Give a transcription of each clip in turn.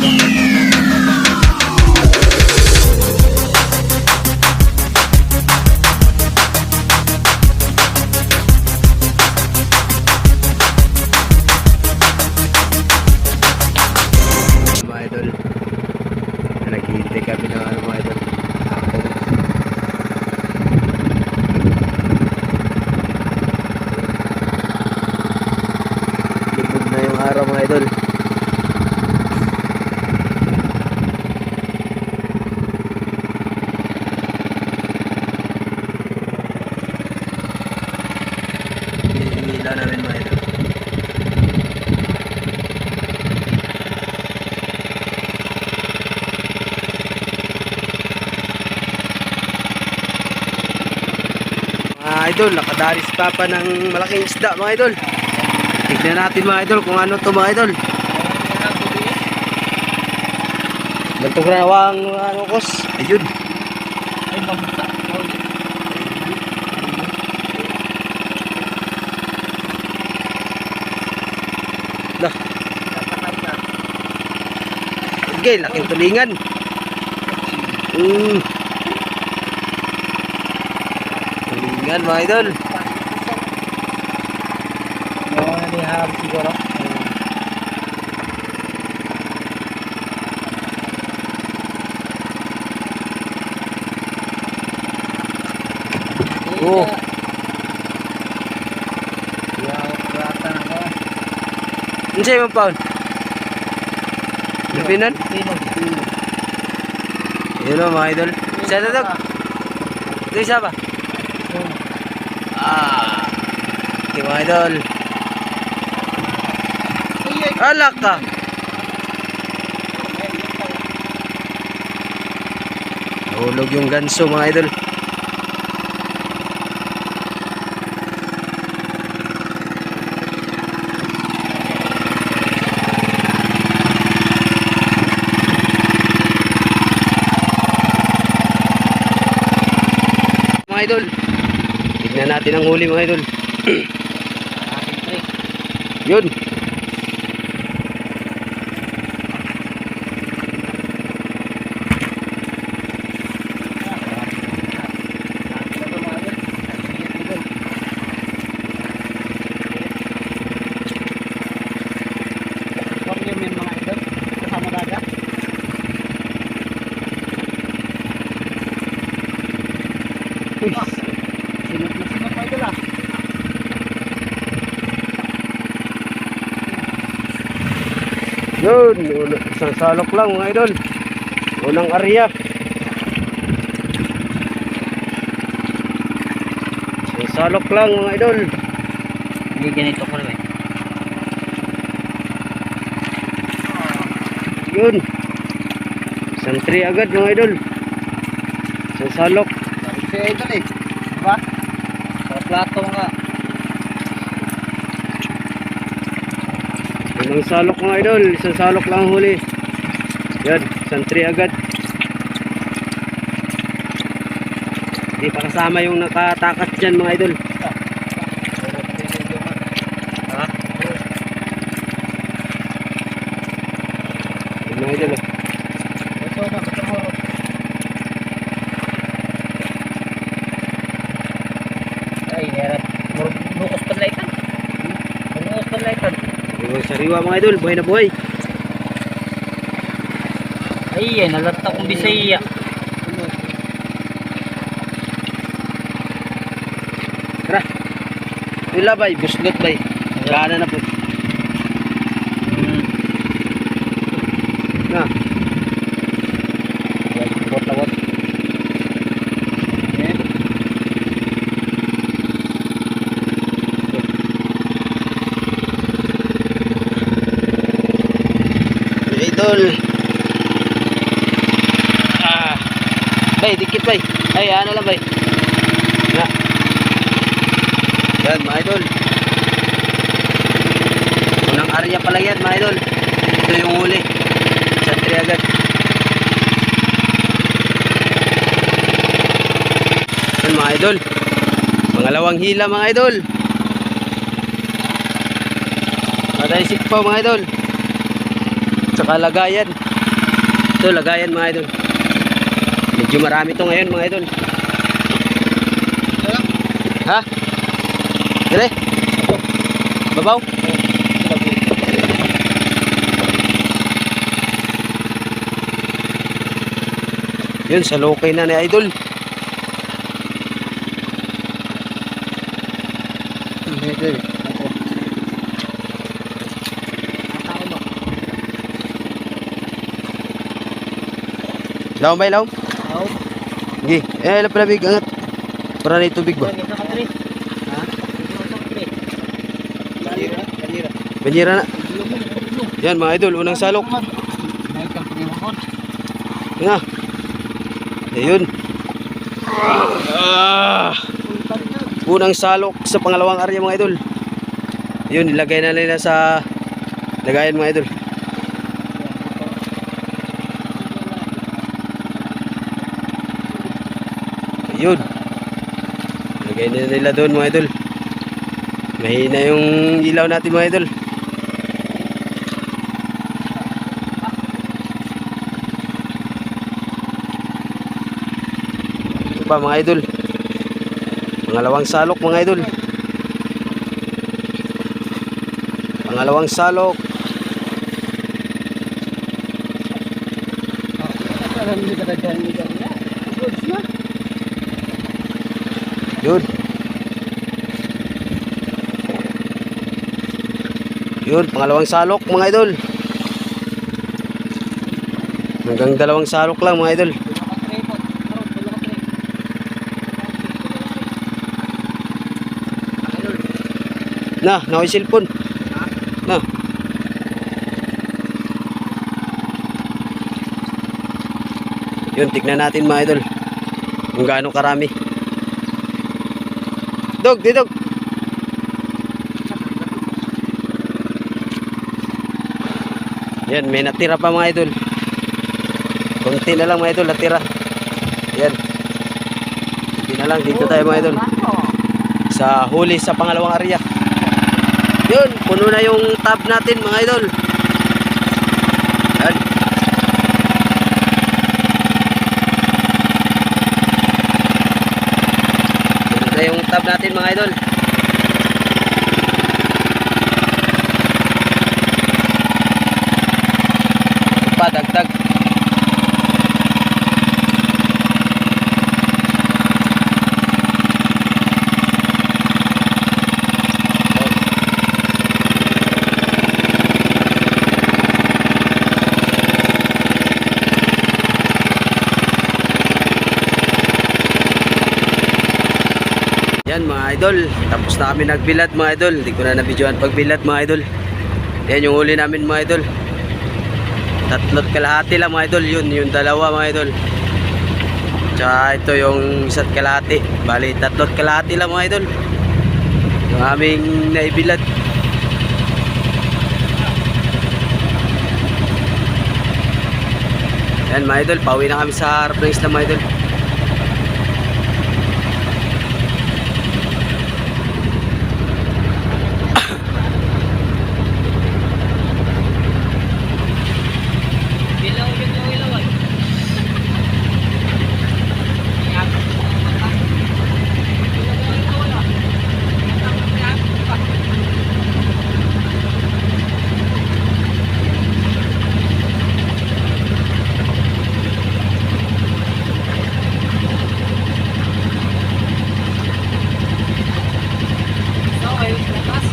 mga idol, nakadaris pa pa ng malaking isda mga idol. Tignan natin mga idol kung ano to mga idol. Bantog na nawang ano kos. Ayun. Lah. Okay, laking tulingan. Mm. Tulingan mga idol. Oo, nalihab siguro. Oh. Yata na ako. Ano sa'yo mga paon? Lupinan? Sino? Yun mga idol. Isa na dog. Ito isa ba? Ah. Okay mga idol. Alak ka. Nahulog yung ganso mga idol. Idol. Tignan natin ang huli mga idol. Yun. Huwag niyo may mga idol. Kasama daga. Uy. Sinot na sinot mga idol ah. Yun. Isang salok lang mga idol. Unang area. Isang salok lang mga idol. Hindi ganito ko rin eh. Yun. Isang tree agad mga idol. Isang salok. Ko sa'yo idol eh. Diba? Sa plato nga. Unang salok mga idol. Isang salok lang ang huli. Yan. Isang agad. Hindi pa kasama yung nakatakas dyan mga idol. Ha? Yun mga idol. oh. Ito na, ito mo. Ay, nera. Nukos pa na ikan. Nukos pa na ikan. Sariwa, mga idol. Buhay na buhay. Ay, ay, nalata kong bisaya. Tara. Wala bay. Buslot bay. Gana na po. Hmm. Na. Ay, lawat-lawat. Eh, Idol. Ah. Bay, dikit bay. Ay, ano lang bay. Na. Yan, mga idol. Unang area pala yan, mga idol. Ito yung huli. Santri agad. Yan, mga idol. Pangalawang hila, mga idol. Patay sikpaw, mga idol. Sa Tsaka lagayan. Ito, lagayan mga idol. Medyo marami to ngayon mga idol. Ha? Dire? Babaw? Yun, sa lokay na ni idol. Idol. Laom ba laom? Oh, Sige. Eh, lapit labig angat. Para na tubig ba? Ha? Kanira, kanira. Banyera na. Yan mga idol, unang salok. Na. Ayun. Ah, unang salok sa pangalawang area mga idol. Yun, ilagay na nila sa lagayan mga idol. Yun. Lagay na nila doon mga idol. Mahina yung ilaw natin mga idol. Pa mga idol. Pangalawang salok mga idol. Pangalawang salok. Alam niyo ka dyan ni kanina. Goods na. Yun. Yun, pangalawang salok mga idol. Hanggang dalawang salok lang mga idol. Na, na cellphone. Na. Yun, tignan natin mga idol. Kung gaano karami. Dog, di dog. Yan, may natira pa mga idol. Kunti na lang mga idol, natira. Yan. Kunti na lang, dito tayo mga idol. Sa huli sa pangalawang area. Yun, puno na yung tab natin mga idol. Yan. Tab natin mga idol. Pa, dagdag. Yan mga idol, tapos na kami nagbilad mga idol. Hindi ko na nabidyoan pagbilad mga idol. Yan yung huli namin mga idol. Tatlot kalahati lang mga idol. Yun, yung dalawa mga idol. Tsaka ito yung isa't kalahati. Bali, tatlot kalahati lang mga idol. Yung aming naibilad. Yan mga idol, pauwi na kami sa ng isla mga idol. Ilaw yun yung ilaw. ay. So, ayun, lakas.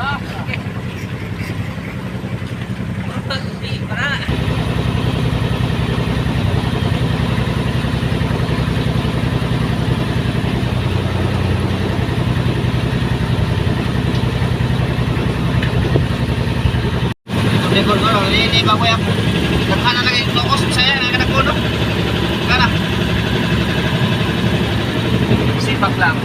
Ah, okay. Hindi, para. Likod ba kuya? Nagkana lagi lokos saya nga kada kuno. Kana. Ipak lang.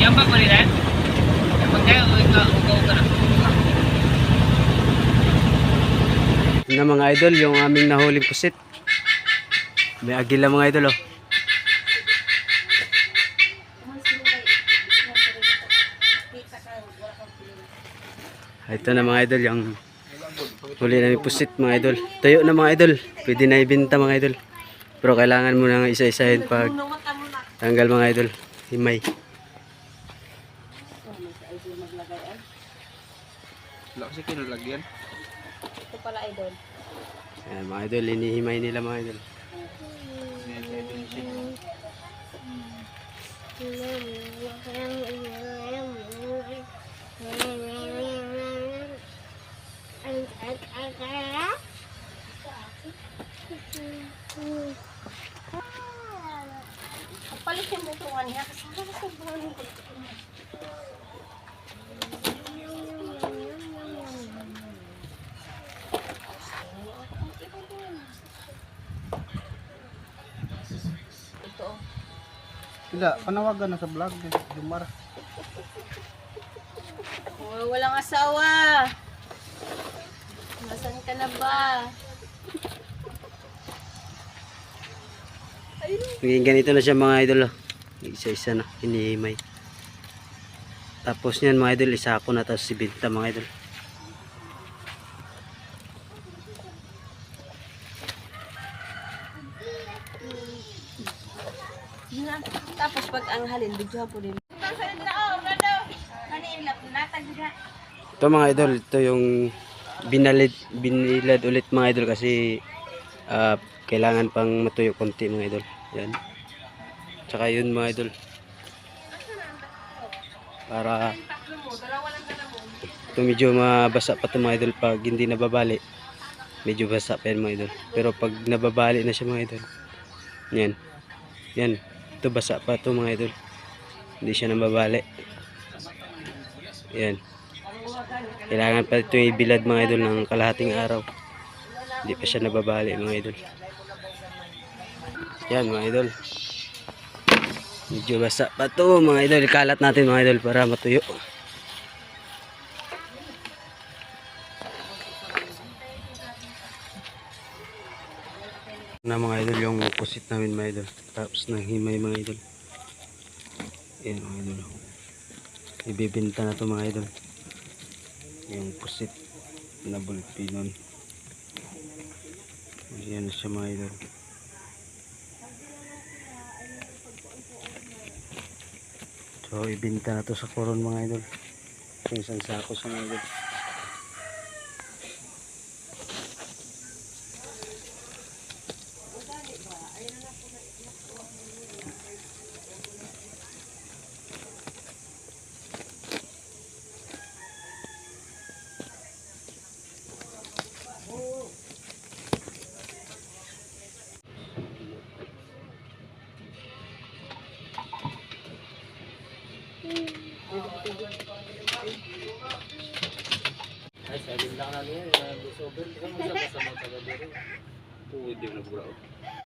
Yan ba palitan? Kapag kayo, ikaw, ka na. Na mga idol, yung aming nahuling pusit. May agila mga idol oh. Ito na mga idol, yung huli namin pusit mga idol. Tayo na mga idol, pwede na ibenta mga idol. Pero kailangan mo nang isa-isahin pag tanggal mga idol. Himay. Wala kasi kinalagyan. Ito pala idol. Ayan, mga idol, inihimay nila mga idol. Palit Tidak, panawagan na sa vlog. Dumar. Oh, walang asawa. Nasaan ka na ba? Naging ganito na siya mga idol. oh. Isa-isa na, hinihimay. Tapos niyan mga idol, isa ako na tapos si Binta mga idol. Tapos pag ang halin, bigyan po din. Ito mga idol, ito yung binalid, binilad ulit mga idol kasi ah, kailangan pang matuyo konti mga idol. Yan. Tsaka yun mga idol. Para ito medyo mabasa pa ito mga idol pag hindi nababali. Medyo basa pa yan mga idol. Pero pag nababali na siya mga idol. Yan. Yan. Ito basa pa ito mga idol. Hindi siya nababali. Yan. Kailangan pa ito ibilad mga idol ng kalahating araw. Hindi pa siya nababali mga idol. Yan mga idol. Medyo basa pa ito mga idol. Kalat natin mga idol para matuyo. Na mga idol yung pusit namin mga idol. Tapos nahimay mga idol. Yan mga idol. Ibibenta na to mga idol yung pusit na bulpinon ayan na siya mga idol so ibinta na to sa koron mga idol. Isang sako sa mga idol tuwid yung nagbuo